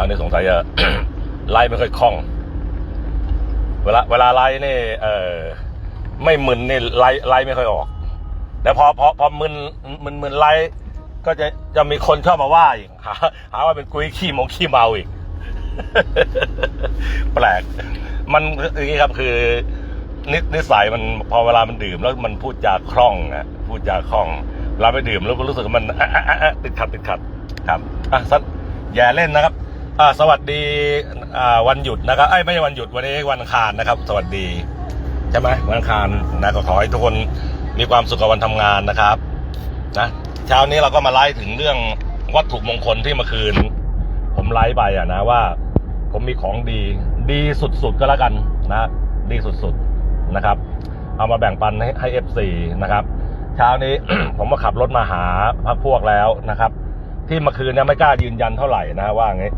เช้านี้สงสัยจะไล่ไม่ค่อยคล่อง เวลาเวลาไล่นี่ เออไม่มึนนี่ไล่ไล่ไม่ค่อยออก แต่พอพอพอมึนมึนมึนไล่ก็จะจะมีคนชอบมาว่าอีกหาหาว่าเป็นกุ้ยขี้มงขี้เมาอีก แปลก มันอย่างนี้ครับคือนินิสัยมันพอเวลามันดื่มแล้วมันพูดจาคล่องนะพูดจาคล่องเวลาไปดื่มแล้วรู้สึกว่ามันติดขัดติดขัด ครับอะสักอย่าเล่นนะครับ อ่าสวัสดีอ่าวันหยุดนะครับไอ้ยไม่ใช่วันหยุดวันนี้วันอังคารนะครับ สวัสดีใช่ไหมวันอังคารนะก็ขอให้ทุกคนมีความสุขกับวันทำงานนะครับนะเช้านี้เราก็มาไล่ถึงเรื่องวัตถุมงคลที่เมื่อคืน ผมไลฟ์ไปอะนะว่า ผมมีของดี ดีสุดๆก็แล้วกันนะ ดีสุดๆนะครับ เอามาแบ่งปันให้ให้เอฟซีนะครับ เช้านี้ ผมมาขับรถมาหาพักพวกแล้วนะครับ ที่เมื่อคืนเนี่ยไม่กล้ายืนยันเท่าไหร่นะว่างี้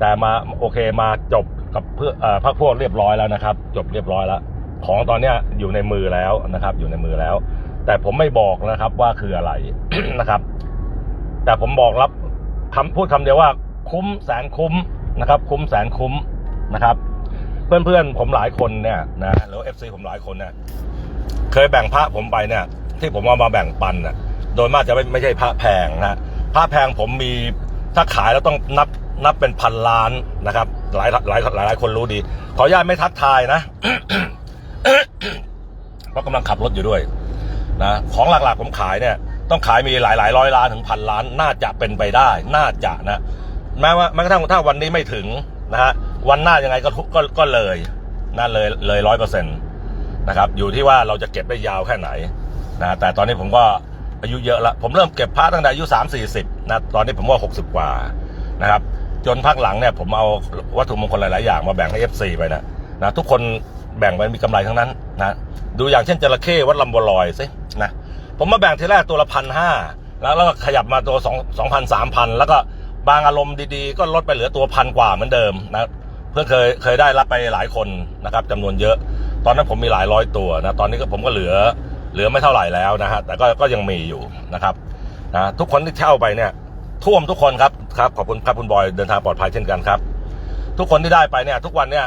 แต่มาโอเคมาจบกับเพื่อเอ่อพักพวกเรียบร้อยแล้วนะครับ จบเรียบร้อยแล้ว ของตอนเนี้ยอยู่ในมือแล้วนะครับ อยู่ในมือแล้ว แต่ผมไม่บอกนะครับว่าคืออะไรนะครับ แต่ผมบอกรับคำพูดคำเดียวว่า คุ้มแสนคุ้มนะครับ คุ้มแสนคุ้มนะครับ เพื่อนๆผมหลายคนเนี่ยนะหรือเอฟซีผมหลายคนเนี่ยเคยแบ่งพระผมไปเนี่ย ที่ผมเอามาแบ่งปันน่ะ โดยมากจะไม่ไม่ใช่พระแพงนะพระแพงผมมีถ้าขายแล้วต้องนับ นับเป็นพันล้านนะครับ หลายหลายหลายหลายคนรู้ดี ขออนุญาตไม่ทักทายนะเพราะกำลังขับรถอยู่ด้วยนะของหลักๆผมขายเนี่ย ต้องขายมีหลายหลายร้อยล้านถึงพันล้าน น่าจะเป็นไปได้ น่าจะนะแม้ว่าแม้กระทั่งถ้าวันนี้ไม่ถึงนะฮะวันหน้ายังไงก็ก็ก็เลยนะเลยเลยร้อยเปอร์เซ็นต์นะครับอยู่ที่ว่าเราจะเก็บได้ยาวแค่ไหนนะแต่ตอนนี้ผมก็อายุเยอะละผมเริ่มเก็บพระตั้งแต่อายุสามสี่สิบนะตอนนี้ผมว่าหกสิบกว่านะครับ จนพักหลังเนี่ยผมเอาวัตถุมงคลหลาย ๆ อย่างมาแบ่งให้ FC ไปนะนะทุกคนแบ่งไปมีกำไรทั้งนั้นนะดูอย่างเช่นจระเข้วัดลำบัวลอยสินะผมมาแบ่งทีแรกตัวละพันห้าแล้วแล้วก็ขยับมาตัวสองสองพันสามพันแล้วก็บางอารมณ์ดีๆ ก็ลดไปเหลือตัวพันกว่าเหมือนเดิมนะเพื่อเคยเคยได้รับไปหลายคนนะครับจำนวนเยอะ ตอนนั้นผมมีหลายร้อยตัวนะตอนนี้ก็ผมก็เหลือเหลือไม่เท่าไหร่แล้วนะฮะแต่ก็ก็ยังมีอยู่นะครับนะทุกคนที่เช่าไปเนี่ย ท่วมทุกคนครับครับขอบคุณครับคุณบอยเดินทางปลอดภัยเช่นกันครับ ทุกคนที่ได้ไปเนี่ย ทุกวันเนี่ย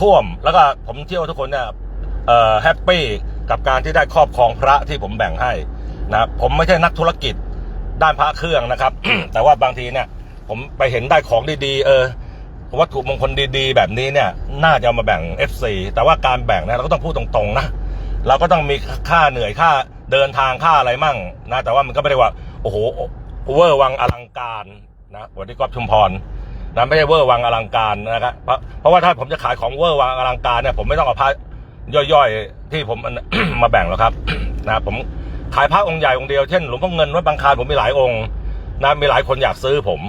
ท่วมแล้วก็ผมเชื่อว่าทุกคนเนี่ยแฮปปี้กับการที่ได้ครอบครองพระที่ผมแบ่งให้นะผมไม่ใช่นักธุรกิจด้านพระเครื่องนะครับ แต่ว่าบางทีเนี่ย ผมไปเห็นได้ของดีๆ เออวัตถุมงคลดีๆ แบบนี้เนี่ยน่าจะามาแบ่ง FC แต่ว่าการแบ่งเนี่ยเราก็ต้องพูดตรงๆนะเราก็ต้องมีค่าเหนื่อยค่าเดินทางค่าอะไรมั่งนะแต่ว่ามันก็ไม่ได้ว่าโอ้โห เวอร์วังอลังการนะวันนี้ก๊อฟชุมพรนะไม่ใช่เวอร์วังอลังการนะครับเพราะเพราะว่าถ้าผมจะขายของเวอร์วังอลังการเนี่ยผมไม่ต้องเอาพระย่อยๆ ที่ผมมาแบ่งหรอกครับนะผมขายพระองค์ใหญ่องค์เดียวเช่นหลวงพ่อเงินวัดบางคานผมมีหลายองค์นะมีหลายคนอยากซื้อผม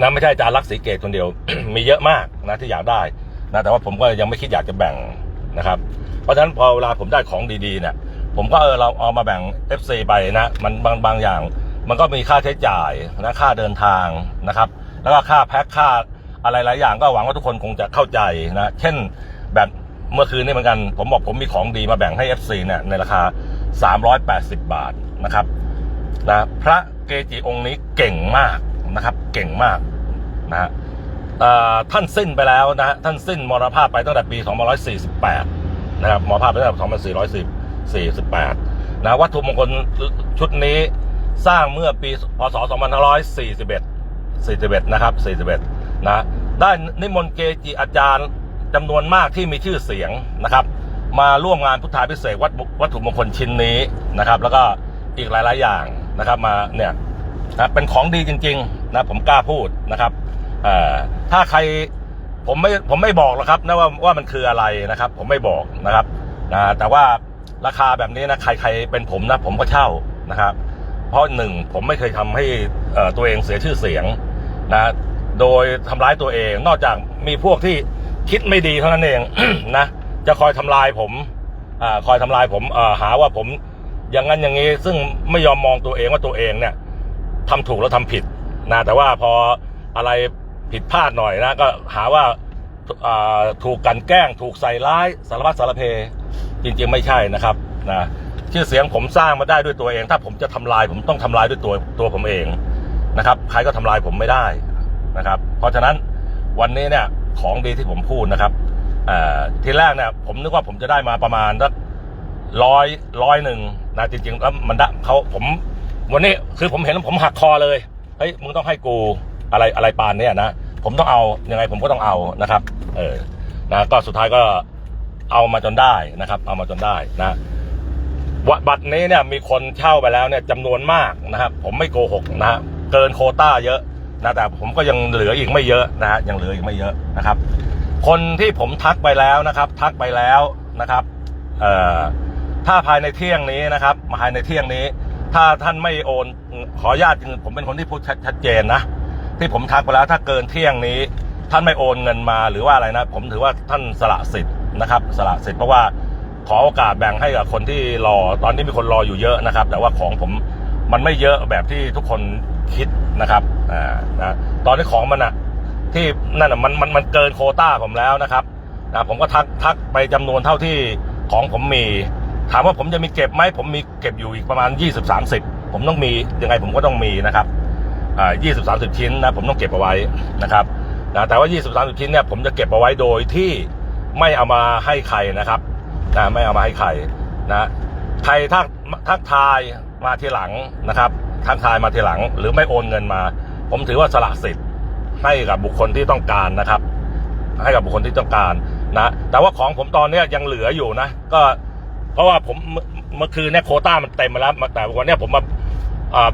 นะไม่ใช่อาจารย์รักษ์สีเกตคนเดียว มีเยอะมากนะที่อยากได้นะแต่ว่าผมก็ยังไม่คิดอยากจะแบ่งนะครับ เพราะฉะนั้นพอเวลาผมได้ของดีๆเนี่ยผมก็เออเราเอามาแบ่ง FC ไปนะ มันบางบางอย่าง มันก็มีค่าใช้จ่ายนะค่าเดินทางนะครับ แล้วก็ค่าแพ็คค่าอะไรหลายอย่างก็หวังว่าทุกคนคงจะเข้าใจนะ เช่นแบบเมื่อคืนนี้เหมือนกัน ผมบอกผมมีของดีมาแบ่งให้ FC เนี่ยในราคา 380 บาทนะครับนะพระเกจิองค์นี้เก่งมากนะครับ เก่งมากนะฮะท่านสิ้นไปแล้วนะฮะท่านสิ้นมรณภาพไปตั้งแต่ปี 2548 นะครับมรณภาพไปตั้งแต่ 2448นะวัตถุมงคลชุดนี้ สร้างเมื่อปีพศ 2541 41 นะครับ 41 นะ ได้นิมนต์เกจิอาจารย์จำนวนมากที่มีชื่อเสียงนะครับ มาร่วมงานพุทธาพิเศษวัตถุวัตถุมงคลชิ้นนี้นะครับ แล้วก็อีกหลาย ๆ อย่างนะครับมาเนี่ยนะเป็นของดีจริง ๆ นะผมกล้าพูดนะครับถ้าใครผมไม่ผมไม่บอกหรอกครับนะว่าว่ามันคืออะไรนะครับ ผมไม่บอกนะครับนะแต่ว่าราคาแบบนี้นะใครใครเป็นผมนะผมก็เช่านะครับ เพราะหนึ่งผมไม่เคยทำให้ตัวเองเสียชื่อเสียงนะโดยทำร้ายตัวเอง นอกจากมีพวกที่คิดไม่ดีเท่านั้นเองนะจะคอยทำลายผมอคอยทำลายผมอหาว่าผมอย่างนั้นอย่างนี้ซึ่งไม่ยอมมองตัวเองว่าตัวเองเนี่ยทำถูกแล้วทำผิดนะแต่ว่าพออะไรผิดพลาดหน่อยนะก็หาว่าถูกกันแกล้ง ถูกใส่ร้ายสารพัดสารเพจริงๆไม่ใช่นะครับนะ ชื่อเสียงผมสร้างมาได้ด้วยตัวเอง ถ้าผมจะทำลายผมต้องทำลายด้วยตัวตัวผมเองนะครับ ใครก็ทำลายผมไม่ได้นะครับ เพราะฉะนั้นวันนี้เนี่ยของดีที่ผมพูดนะครับทีแรกเนี่ยผมนึกว่าผมจะได้มาประมาณสักร้อยร้อยหนึ่งนะจริงๆแล้วมันได้เขาผมวันนี้คือผมเห็นผมหักคอเลยเฮ้ยมึงต้องให้กูอะไรอะไรปานเนี่ยนะผมต้องเอายังไงผมก็ต้องเอานะครับ เออนะก็สุดท้ายก็เอามาจนได้นะครับ เอามาจนได้นะ บัตรนี้เนี่ยมีคนเช่าไปแล้วเนี่ยจำนวนมากนะครับผมไม่โกหกนะเกินโคต้าเยอะนะแต่ผมก็ยังเหลืออีกไม่เยอะนะฮะยังเหลืออีกไม่เยอะนะครับ คนที่ผมทักไปแล้วนะครับ ทักไปแล้วนะครับเอ่อถ้าภายในเที่ยงนี้นะครับภายในเที่ยงนี้ ถ้าท่านไม่โอนขออนุญาตจริงผมเป็นคนที่พูดชัดชัดเจนนะที่ผมทักไปแล้วถ้าเกินเที่ยงนี้ ท่านไม่โอนเงินมาหรือว่าอะไรนะ ผมถือว่าท่านสละสิทธิ์นะครับ สละสิทธิ์เพราะว่า ขอโอกาสแบ่งให้กับคนที่รอตอนนี้มีคนรออยู่เยอะนะครับ แต่ว่าของผมมันไม่เยอะแบบที่ทุกคนคิดนะครับอ่านะตอนนี้ของมันอะที่นั่นอะมันมันมันเกินโคต้าผมแล้วนะครับนะผมก็ทักทักไปจำนวนเท่าที่ของผมมี ถามว่าผมจะมีเก็บไหมผมมีเก็บอยู่อีกประมาณ 20 30 ผมต้องมียังไงผมก็ต้องมีนะครับอ่า20 30ชิ้นนะผมต้องเก็บเอาไว้นะครับนะแต่ว่า 20 30 ชิ้นเนี่ยผมจะเก็บเอาไว้โดยที่ไม่เอามาให้ใครนะครับ นะไม่เอามาให้ใครนะใครทักทักทายมาทีหลังนะครับทักทายมาทีหลัง หรือไม่โอนเงินมา ผมถือว่าสละสิทธิ์ให้กับบุคคลที่ต้องการนะครับ ให้กับบุคคลที่ต้องการนะแต่ว่าของผมตอนนี้ยังเหลืออยู่นะ ก็เพราะว่าผมเมื่อคืนเนี่ยโคต้ามันเต็มมาแล้วแต่วันนี้ผมมา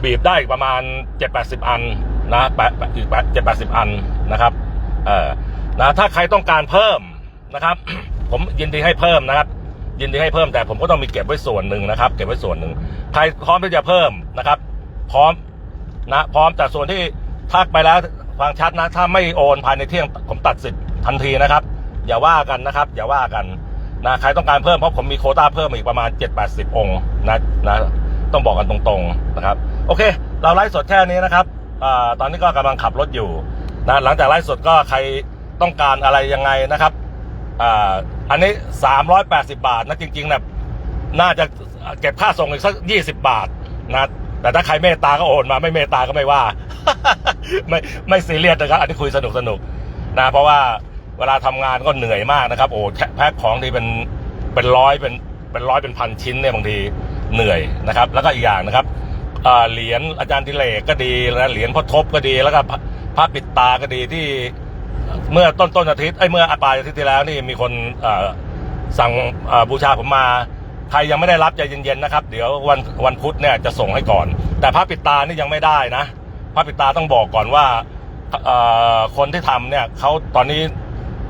บีบได้อีกประมาณเจ็ดแปดสิบอันนะแปดอีกเจ็ดแปดสิบอันนะครับเออนะถ้าใครต้องการเพิ่มนะครับ ผมยินดีให้เพิ่มนะครับ ยินดีให้เพิ่มแต่ผมก็ต้องมีเก็บไว้ส่วนหนึ่งนะครับ เก็บไว้ส่วนหนึ่งใครพร้อมที่จะเพิ่มนะครับ พร้อมนะพร้อมแต่ส่วนที่ทักไปแล้วฟังชัดนะ ถ้าไม่โอนภายในเที่ยงผมตัดสิทธิ์ทันทีนะครับ อย่าว่ากันนะครับ อย่าว่ากันนะใครต้องการเพิ่มเพราะผมมีโคต้าเพิ่มอีกประมาณ 7-80 องค์นะนะต้องบอกกันตรงๆนะครับ โอเค เราไลฟ์สดแค่นี้นะครับอตอนนี้ก็กำลังขับรถอยู่นะหลังจากไลฟ์สดก็ใครต้องการอะไรยังไงนะครับ อันนี้380บาทนะจริงๆนะน่าจะเก็บค่าส่งอีกสัก20บาทนะแต่ถ้าใครเมตตาก็โอนมาไม่เมตตาก็ไม่ว่า ไม่ไม่ซีเรียสนะครับ อันนี้คุยสนุกสนุกๆนะเพราะว่าเวลาทำงานก็เหนื่อยมากนะครับ โอ้แพ็คของที่เป็นเป็นร้อยเป็นเป็นร้อยเป็นพันชิ้นเนี่ยบางทีเหนื่อยนะครับ แล้วก็อีกอย่างนะครับเหรียญอาจารย์ดิเลกก็ดีนะเหรียญพ่อทบก็ดีแล้วก็พระปิดตาก็ดีที่ เมื่อต้นต้นอาทิตย์ไอ้เมื่อปลายอาทิตย์ที่แล้วนี่มีคนสั่งบูชาผมมาใครยังไม่ได้รับใจเย็นๆนะครับ เดี๋ยววันวันพุธเนี่ยจะส่งให้ก่อน แต่พระปิดตานี่ยังไม่ได้นะพระปิดตาต้องบอกก่อนว่าคนที่ทำเนี่ยเขาตอนนี้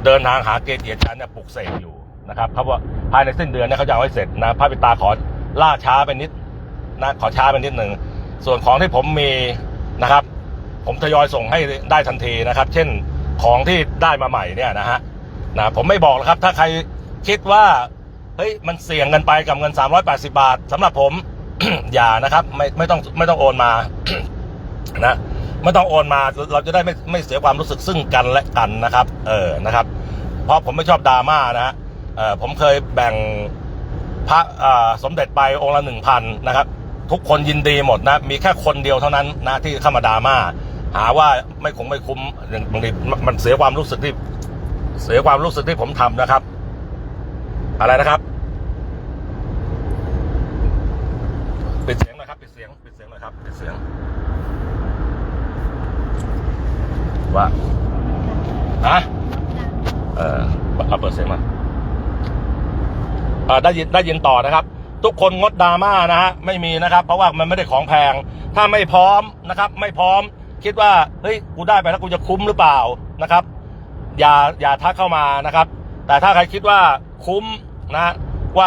เดินทางหาเกจิอาจารย์เนี่ยปลุกเสกอยู่นะครับเขาว่าภายในสิ้นเดือนเนี่ยเขาจะเอาให้เสร็จนะพระปิดตาขอล่าช้าไปนิดนะขอช้าไปนิดหนึ่งส่วนของที่ผมมีนะครับ ผมทยอยส่งให้ได้ทันทีนะครับ เช่น ของที่ได้มาใหม่เนี่ยนะฮะนะผมไม่บอกหรอกครับ ถ้าใครคิดว่าเฮ้ยมันเสี่ยงเงินไปกับเงิน 380 บาทสำหรับผม อย่านะครับ ไม่ไม่ต้องไม่ต้องโอนมา นะไม่ต้องโอนมาเราจะได้ไม่ไม่เสียความรู้สึกซึ่งกันและกันนะครับ เออนะครับ เพราะผมไม่ชอบดราม่านะฮะเออผมเคยแบ่งพระสมเด็จไปองค์ละหนึ่งพันนะครับ ทุกคนยินดีหมดนะ มีแค่คนเดียวเท่านั้นนะที่เข้ามาดราม่า หาว่าไม่คงไม่คุ้มอย่างบางทีมันเสียความรู้สึกที่ เสียความรู้สึกที่ผมทำนะครับ อะไรนะครับปิดเสียงหนะครับปิดเสียงปิดเสียงหนะครับปิดเสียง ว่าฮะเออเอาเปิดเสียงมาเออได้ยินได้ยินต่อนะครับ ทุกคนงดดราม่านะฮะไม่มีนะครับ เพราะว่ามันไม่ได้ของแพง ถ้าไม่พร้อมนะครับ ไม่พร้อม คิดว่าเฮ้ยกูได้ไปแล้วกูจะคุ้มหรือเปล่านะครับ อย่าอย่าทักเข้ามานะครับ แต่ถ้าใครคิดว่าคุ้มนะว่า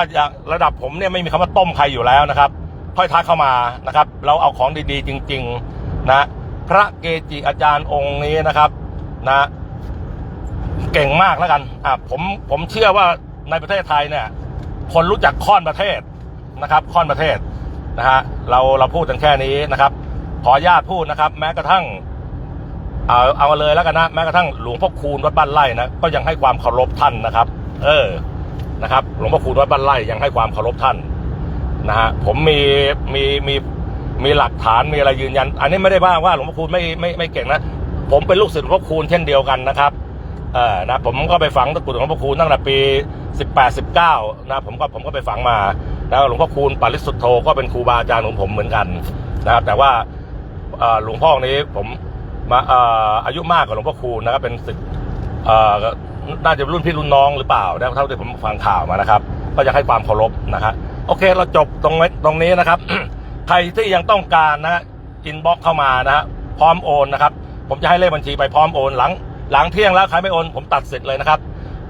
ระดับผมเนี่ยไม่มีคำว่าต้มใครอยู่แล้วนะครับค่อยทักเข้ามานะครับ เราเอาของดีๆ จริง ๆนะ พระเกจิอาจารย์องค์นี้นะครับนะ เก่งมากแล้วกันอะผมผมเชื่อว่าในประเทศไทยเนี่ย คนรู้จักค่อนประเทศนะครับ ค่อนประเทศนะฮะเราเราพูดกันแค่นี้นะครับ ขอญาตพูดนะครับ แม้กระทั่งเอาเอามาเลยแล้วกันนะแม้กระทั่งหลวงพ่อคูณวัดบ้านไร่นะก็ยังให้ความเคารพท่านนะครับ เออนะครับ หลวงพ่อคูณวัดบ้านไร่ยังให้ความเคารพท่านนะฮะผมมีมีมีมีหลักฐานมีอะไรยืนยัน อันนี้ไม่ได้ว่าว่าหลวงพ่อคูณไม่ไม่ไม่เก่งนะผมเป็นลูกศิษย์หลวงพ่อคูณเช่นเดียวกันนะครับเออนะผมก็ไปฝังตะกุดหลวงพ่อคูณตั้งแต่ปี 18 19นะผมก็ผมก็ไปฝังมาแล้วหลวงพ่อคูณปาริสุทธโธก็เป็นครูบาอาจารย์ของผมเหมือนกันนะครับแต่ว่า หลวงพ่อค์นี้ผมมาเอ่อายุมากกว่าหลวงพ่อคูณนะครับเป็นศิษย์เอ่อน่าจะรุ่นพี่รุ่นน้องหรือเปล่านะเท่าที่ผมฟังข่าวมานะครับ ก็จะให้ความเคารพนะครับโอเคเราจบตรงนี้ตรงนี้นะครับ ใครที่ยังต้องการนะอินบ็อกเข้ามานะฮะพร้อมโอนนะครับ ผมจะให้เลขบัญชีไปพร้อมโอนหลัง หลังเที่ยงแล้วใครไม่โอน ผมตัดสิทธิ์เลยนะครับ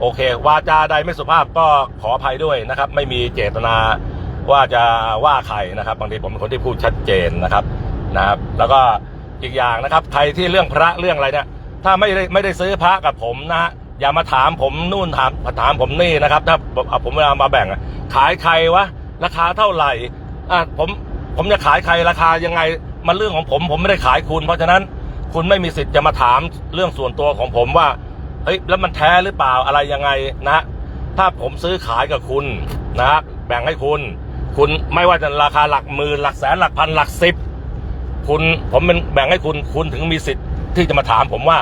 โอเค วาจาใดไม่สุภาพก็ขออภัยด้วยนะครับ ไม่มีเจตนาว่าจะว่าใครนะครับ บางทีผมเป็นคนที่พูดชัดเจนนะครับ นะครับ แล้วก็อีกอย่างนะครับ ใครที่เรื่องพระเรื่องอะไรเนี่ย ถ้าไม่ได้ไม่ได้ซื้อพระกับผมนะฮะอย่ามาถามผมนู่นถามถามผมนี่นะครับ ถ้าผมเวลามาแบ่งขายใครวะราคาเท่าไหร่อะผมผมจะขายใครราคายังไงมันเรื่องของผมผมไม่ได้ขายคุณ เพราะฉะนั้นคุณไม่มีสิทธิ์จะมาถามเรื่องส่วนตัวของผมว่าเฮ้ยแล้วมันแท้หรือเปล่าอะไรยังไงนะ ถ้าผมซื้อขายกับคุณนะฮะแบ่งให้คุณ คุณไม่ว่าจะราคาหลักหมื่นหลักแสนหลักพันหลักสิบ คุณผมเป็นแบ่งให้คุณคุณถึงมีสิทธิ์ที่จะมาถามผมว่า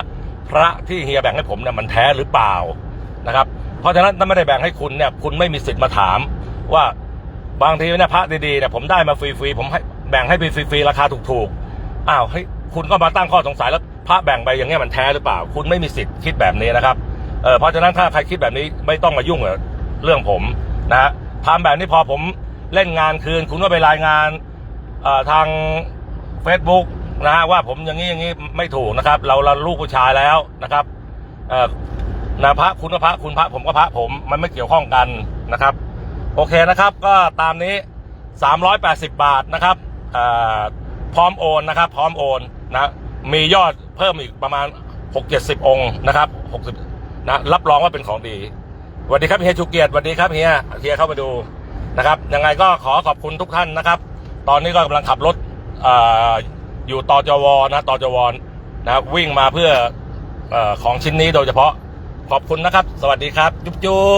พระที่เฮียแบ่งให้ผมเนี่ยมันแท้หรือเปล่านะครับ เพราะฉะนั้นถ้าไม่ได้แบ่งให้คุณเนี่ย คุณไม่มีสิทธิ์มาถาม ว่าบางทีเนี่ยพระดีๆเนี่ยผมได้มาฟรีๆผมให้แบ่งให้ฟรีๆราคาถูกๆอ้าวเฮ้ยคุณก็มาตั้งข้อสงสัยแล้วพระแบ่งไปอย่างเงี้ยมันแท้หรือเปล่า คุณไม่มีสิทธิ์คิดแบบนี้นะครับเออเพราะฉะนั้นถ้าใครคิดแบบนี้ไม่ต้องมายุ่งกับเรื่องผมนะฮะทำแบบนี้พอผมเล่นงานคืน คุณก็ไปรายงานทาง Facebook นะฮะว่าผมอย่างนี้อย่างนี้ไม่ถูกนะครับ เราเราลูกผู้ชายแล้วนะครับเอ่อนะพระคุณก็พระคุณพระผมก็พระผมมันไม่เกี่ยวข้องกันนะครับ โอเคนะครับ ก็ตามนี้ 380 บาทนะครับเอ่อพร้อมโอนนะครับ พร้อมโอนนะมียอดเพิ่มอีกประมาณ 6-70 องค์นะครับ60นะรับรองว่าเป็นของดีสวัสดีครับเฮียชูเกียรติสวัสดีครับเฮียเฮียเข้ามาดูนะครับยังไงก็ขอขอบคุณทุกท่านนะครับ ตอนนี้ก็กำลังขับรถ ออยู่ตจวนะตจวนะวิ่งมาเพื่อออของชิ้นนี้โดยเฉพาะขอบคุณนะครับ สวัสดีครับ จุ๊บจุ๊บ